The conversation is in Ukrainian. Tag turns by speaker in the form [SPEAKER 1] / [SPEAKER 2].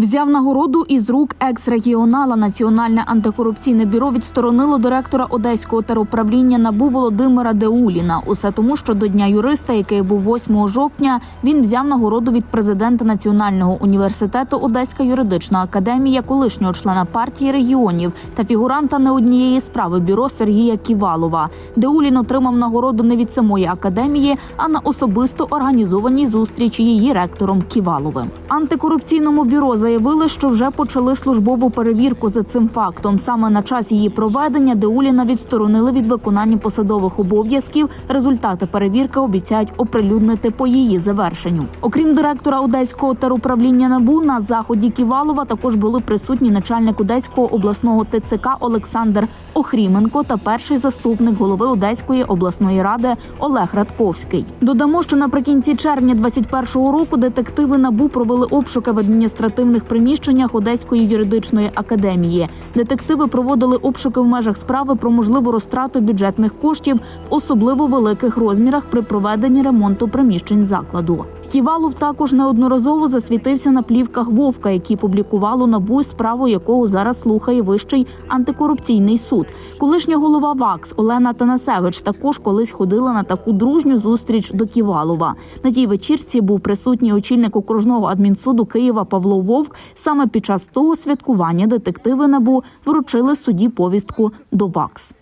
[SPEAKER 1] Взяв нагороду із рук екс-регіонала Національне антикорупційне бюро відсторонило директора Одеського теруправління НАБУ Володимира Деуліна. Усе тому, що до дня юриста, який був 8 жовтня, він взяв нагороду від президента Національного університету Одеська юридична академія, колишнього члена партії регіонів та фігуранта не однієї справи бюро Сергія Ківалова. Деулін отримав нагороду не від самої академії, а на особисто організованій зустрічі її ректором Ківаловим. Антикорупційному бюро заявили, що вже почали службову перевірку за цим фактом. Саме на час її проведення Деуліна відсторонили від виконання посадових обов'язків. Результати перевірки обіцяють оприлюднити по її завершенню. Окрім директора Одеського теруправління НАБУ, на заході Ківалова також були присутні начальник Одеського обласного ТЦК Олександр Охріменко та перший заступник голови Одеської обласної ради Олег Радковський. Додамо, що наприкінці червня 2021 року детективи НАБУ провели обшуки в адміністративних приміщеннях Одеської юридичної академії. Детективи проводили обшуки в межах справи про можливу розтрату бюджетних коштів в особливо великих розмірах при проведенні ремонту приміщень закладу. Ківалов також неодноразово засвітився на плівках Вовка, які публікувало набу, справу якого зараз слухає вищий антикорупційний суд. Колишня голова ВАКС Олена Танасевич також колись ходила на таку дружню зустріч до Ківалова. На тій вечірці був присутній очільник окружного адмінсуду Києва Павло Вовк. Саме під час того святкування детективи набу вручили судді повістку до ВАКС.